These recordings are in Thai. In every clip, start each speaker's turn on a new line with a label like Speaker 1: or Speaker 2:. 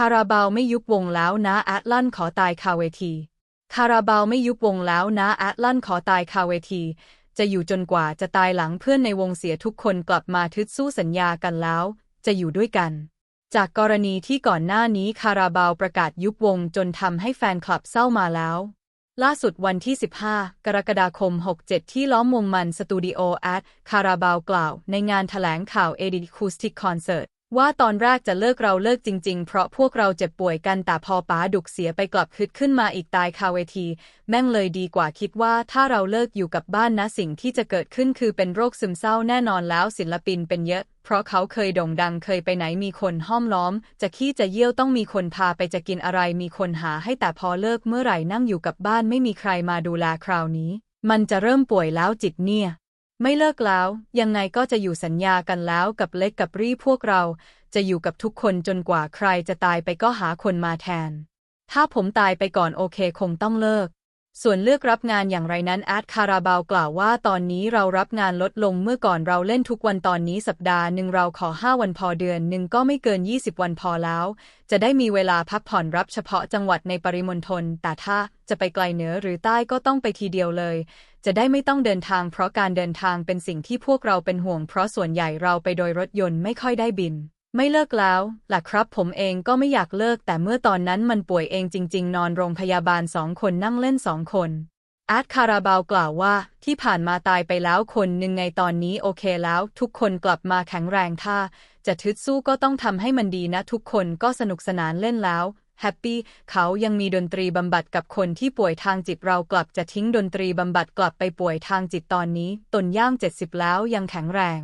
Speaker 1: คาราบาวไม่ยุบวงแล้วนะแอตลันขอตายคาเวที คาราบาวไม่ยุบวงแล้วนะแอตลันขอตายคาเวที จะอยู่จนกว่าจะตายหลังเพื่อนในวงเสียทุกคนกลับมาทึดสู้สัญญากันแล้ว จะอยู่ด้วยกัน จากกรณีที่ก่อนหน้านี้คาราบาวประกาศยุบวงจนทำให้แฟนคลับเศร้ามาแล้วล่าสุดวันที่ 15 กรกฎาคม 67 ที่ล้อมวงมันสตูดิโอแอดคาราบาวกล่าว ในงานถแถลงข่าวเอดิคูสติกคอนเสิร์ต ว่าตอนแรกจะเลิกเราเลิกจริง ๆ เพราะพวกเราเจ็บป่วยกันแต่พอป๋าดุกเสียไปกลับคึดขึ้นมาอีกตายคาเวที แม่งเลยดีกว่าคิดว่าถ้าเราเลิกอยู่กับบ้านนะสิ่งที่จะเกิดขึ้นคือเป็นโรคซึมเศร้าแน่นอนแล้วศิลปินเป็นเยอะ เพราะเขาเคยโด่งดังเคยไปไหนมีคนห้อมล้อม จะขี้จะเยี่ยวต้องมีคนพาไปจะกินอะไรมีคนหาให้แต่พอเลิกเมื่อไหร่นั่งอยู่กับบ้านไม่มีใครมาดูแลคราวนี้ มันจะเริ่มป่วยแล้วจิตเนี่ย ไม่เลิกแล้ว ยังไงก็จะอยู่สัญญากันแล้วกับเล็กกับรี่พวกเรา จะอยู่กับทุกคนจนกว่าใครจะตายไปก็หาคนมาแทน ถ้าผมตายไปก่อนโอเคคงต้องเลิก ส่วนเลือกรับงานอย่างไรนั้นแอดคาราบาวกล่าวว่าตอนนี้เรารับงานลดลงเมื่อก่อนเราเล่นทุกวันตอนนี้สัปดาห์หนึ่งเราขอ 5 วันพอเดือนหนึ่งก็ไม่เกิน 20 วันพอแล้ว จะได้มีเวลาพักผ่อนรับเฉพาะจังหวัดในปริมณฑลแต่ถ้าจะไปไกลเหนือหรือใต้ก็ต้องไปทีเดียวเลย จะได้ไม่ต้องเดินทางเพราะการเดินทางเป็นสิ่งที่พวกเราเป็นห่วง เพราะส่วนใหญ่เราไปโดยรถยนต์ไม่ค่อยได้บิน ไม่เลิกแล้วหล่ะครับ ผมเองก็ไม่อยากเลิก แต่เมื่อตอนนั้นมันป่วยเองจริง ๆ นอนโรงพยาบาลสองคนนั่งเล่นสองคนอาร์ตคาราบาวกล่าวว่าที่ผ่านมาตายไปแล้วคนหนึ่งในตอนนี้โอเคแล้ว ทุกคนกลับมาแข็งแรงถ้า จะทึดสู้ก็ต้องทำให้มันดีนะ ทุกคนก็สนุกสนานเล่นแล้วแฮปปี้เขายังมีดนตรีบำบัดกับคนที่ป่วยทางจิตเรากลับจะทิ้งดนตรีบำบัดกลับไปป่วยทางจิตตอนนี้ ตนย่างเจ็ดสิบแล้วยังแข็งแรง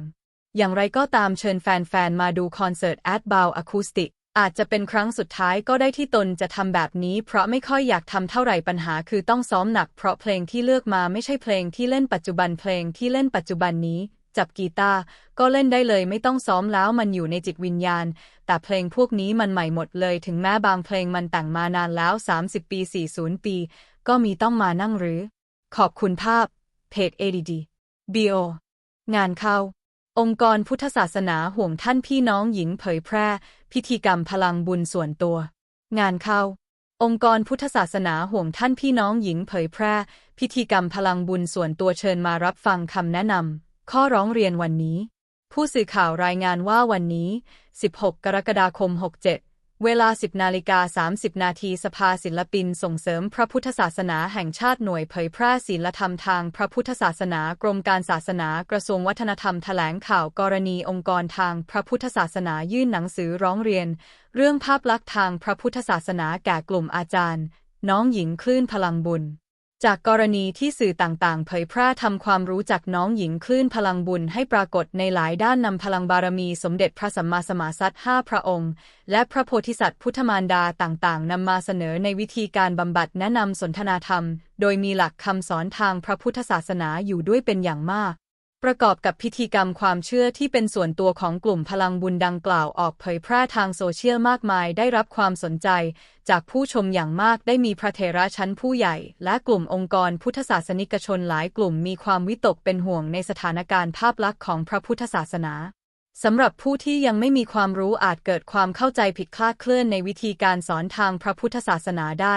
Speaker 1: อย่างไรก็ตามเชิญแฟนๆ มาดูคอนเสิร์ตแอดบาวอะคูสติกอาจจะเป็นครั้งสุดท้ายก็ได้ที่ตนจะทำแบบนี้เพราะไม่ค่อยอยากทำเท่าไหร่ปัญหาคือต้องซ้อมหนักเพราะเพลงที่เลือกมาไม่ใช่เพลงที่เล่นปัจจุบันเพลงที่เล่นปัจจุบันนี้ จับกีตาร์ก็เล่นได้เลยไม่ต้องซ้อมแล้วมันอยู่ในจิตวิญญาณ แต่เพลงพวกนี้มันใหม่หมดเลยถึงแม้บางเพลงมันแต่งมานานแล้ว 30 ปี 40 ปี ก็มีต้องมานั่งหรือ ขอบคุณภาพเพจ ADD BO งานเข้า องค์กรพุทธศาสนาห่วงท่านพี่น้องหญิงเผยแพร่ พิธีกรรมพลังบุญส่วนตัว งานเข้า องค์กรพุทธศาสนาห่วงท่านพี่น้องหญิงเผยแพร่ พิธีกรรมพลังบุญส่วนตัวเชิญมารับฟังคำแนะนำข้อร้องเรียนวันนี้ ผู้สื่อข่าวรายงานว่าวันนี้ 16 กรกฎาคม 67 เวลา 10นาฬิกา30 นาทีสภาศิลปินส่งเสริมพระพุทธศาสนาแห่งชาติหน่วยเผยแพร่ศีลธรรมทางพระพุทธศาสนากรมการศาสนากระทรวงวัฒนธรรมแถลงข่าวกรณีองค์กรทางพระพุทธศาสนายื่นหนังสือร้องเรียน เรื่องภาพลักษณ์ทางพระพุทธศาสนาแก่กลุ่มอาจารย์ น้องหญิงคลื่นพลังบุญ จากกรณีที่สื่อต่างๆ เผยแพร่ทำความรู้จักน้องหญิงคลื่นพลังบุญให้ปรากฏในหลายด้านนำพลังบารมีสมเด็จพระสัมมาสัมมาสัตว์ห้าพระองค์ และพระโพธิสัตว์พุทธมารดาต่างๆ นำมาเสนอในวิธีการบำบัดแนะนำสนทนาธรรม โดยมีหลักคำสอนทางพระพุทธศาสนาอยู่ด้วยเป็นอย่างมาก ประกอบกับพิธีกรรมความเชื่อที่เป็นส่วนตัวของกลุ่มพลังบุญดังกล่าวออกเผยแพร่ทางโซเชียลมากมายได้รับความสนใจ จากผู้ชมอย่างมากได้มีพระเถระชั้นผู้ใหญ่ และกลุ่มองค์กรพุทธศาสนิกชนหลายกลุ่มมีความวิตกเป็นห่วงในสถานการณ์ภาพลักษณ์ของพระพุทธศาสนาสำหรับผู้ที่ยังไม่มีความรู้อาจเกิดความเข้าใจผิดคลาดเคลื่อนในวิธีการสอนทางพระพุทธศาสนาได้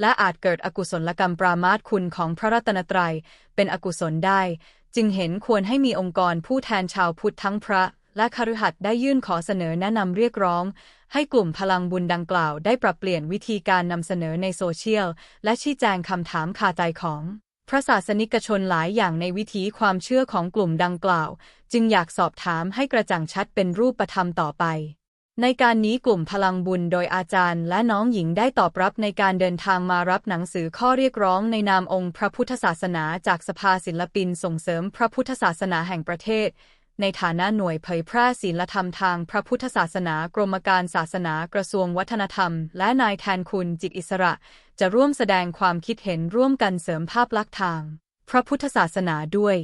Speaker 1: และอาจเกิดอกุศลกรรมปรามาสคุณของพระรัตนตรัย เป็นอกุศลได้ จึงเห็นควรให้มีองค์กรผู้แทนชาวพุทธทั้งพระ และคฤหัสถ์ได้ยื่นขอเสนอแนะนำเรียกร้อง ให้กลุ่มพลังบุญดังกล่าวได้ปรับเปลี่ยนวิธีการนำเสนอในโซเชียล และชี้แจงคำถามคาใจของพระศาสนิกชนหลายอย่างในวิธีความเชื่อของกลุ่มดังกล่าว จึงอยากสอบถามให้กระจ่างชัดเป็นรูปธรรมต่อไป ในการนี้กลุ่มพลังบุญโดยอาจารย์และน้องหญิงได้ตอบรับในการเดินทางมารับหนังสือข้อเรียกร้องในนามองค์พระพุทธศาสนาจากสภาศิลปินส่งเสริมพระพุทธศาสนาแห่งประเทศ ในฐานะหน่วยเผยแพร่ศีลธรรมทางพระพุทธศาสนากรมการศาสนากระทรวงวัฒนธรรม และนายแทนคุณจิตอิสระ จะร่วมแสดงความคิดเห็นร่วมกันเสริมภาพลักษณ์ทาง พระพุทธศาสนาด้วย